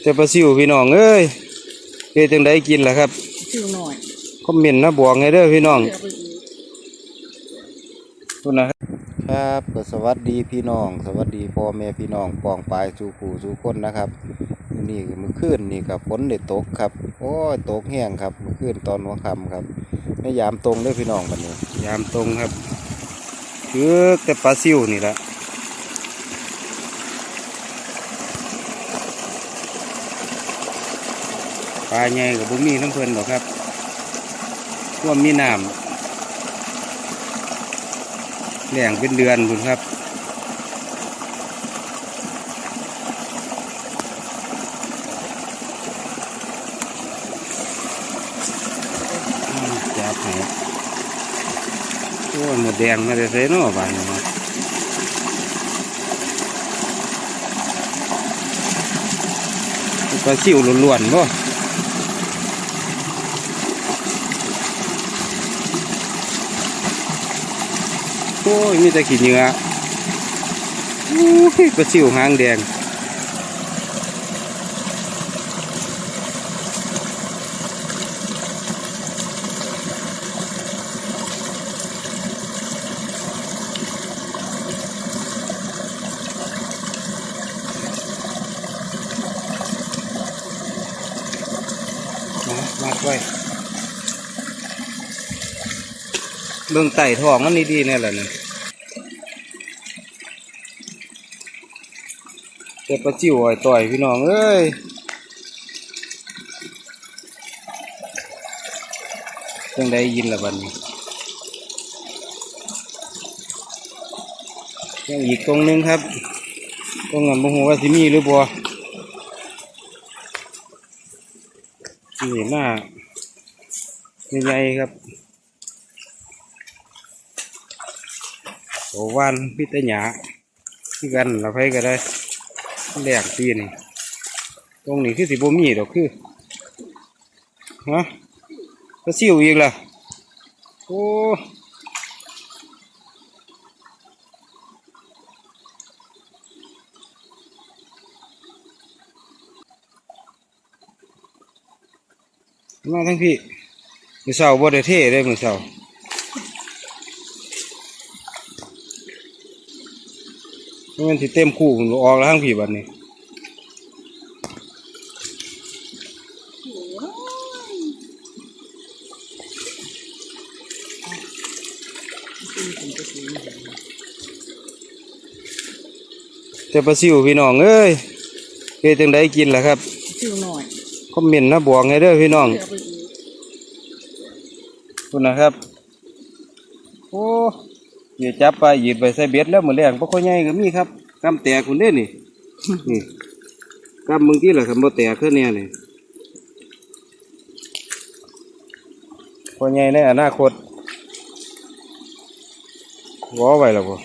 แต่ปลาซิวพี่น้องเอ้ยเฮ็ดจังไดกินล่ะครับชื่อหน่อยคอมเมนต์นะบอกให้เด้อพี่น้องเดี๋ยวไปอีกคุณนะครับครับก็สวัสดีพี่น้อง สวัสดีพ่อแม่พี่น้องปองปลายสู่ผู้สู่คนนะครับมื้อนี่มื้อคืนนี่ครับฝนได้ตกครับ โอ้ยตกแห้งครับมื้อคืนตอนหัวค่ำครับไม่ยามตรงเด้อพี่น้องบัดนี้ ยามตรงครับคือแต่ปลาซิวนี่แหละป ลาใหญ่กับบุมีน้ำเพลินหรอกครับท่วมมีน้ำแหล่งเป็นเดือนคุณครับจับไหนโอ้ยหมดแดงมาได้ใส่เนาะบ้านนี้มาปลาซิวล้วนๆบ่ โอ้ยมีแต่ขี้เหงื่อโอ้ยปลาซิวหางแดงนะมัดไว้ เบิ่งไต่ทองมันนี่ดีเนี่ยแหละเนี่ยเจ็บปลาจิ๋วอ่อยต่อยพี่น้องเอ้ยจังได้ยินละบัดนี้ยังอีกตรงนึงครับตรงนั้นบ่ฮู้ว่าสิมีหรือบ่นี่หน้าใหญ่ครับ โอวานพิตหยาคือกันเราไปก็ได้แหลกปีนี่ตรงนี้คือสิบ่มีดอกคือฮะก็ซิวอีกล่ะโอ้มาทั้งพี่มือเสาบ่ได้เท่เลยมือเสา มันสิเต็มคู่ผมออกแล้วทั้งพี่บัดนี้แต่ปลาซิวพี่น้องเอ้ยเฮ็ดจังไดกินล่ะครับชื่อหน่อยคอมเมนต์นะบอกให้เด้อพี่น้องเดี๋ยวไปอีกคุณนะครับ โอ้ อย่าจับปลาหยิบไปใส่เบ็ดแล้วเหมือนแรงปลาข้อใหญ่ก็มีครับกำแตกคุณเด้นี่นี่กำมึงที่ล่ะครับบ่แตกขึ้นเนี่ยนี่ข้อใหญ่ในอนาคตวอไว้แล้วบ่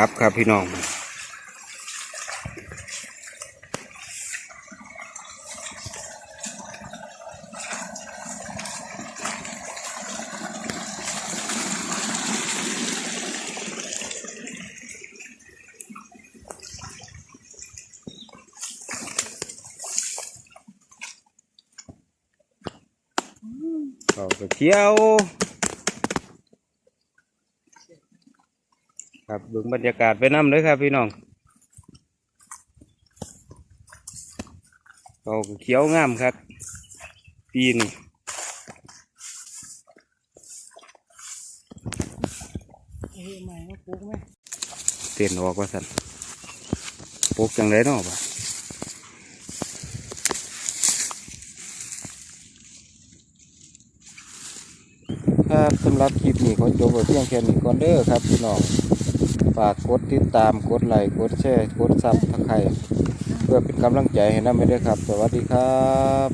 ครับครับพี่น้องเราไปเที่ยว ครับเบิ่งบรรยากาศไปน้ำเลยครับพี่น้องเราก็เขียวงามครับ ปีนี้เฮ้ยใหม่มาปลูกไหมเต้นออกว่าสันปลูกจังไรเนาะบ่ะครับสำหรับคลิปนี้ขอจบไว้เพียงแค่นี้ก่อนเด้อครับพี่น้อง ฝากกดติดตามกดไลค์กดแชร์กดซับตะไคร่เพื่อเป็นกำลังใจให้นำไปด้ครับ สวัสดีครับ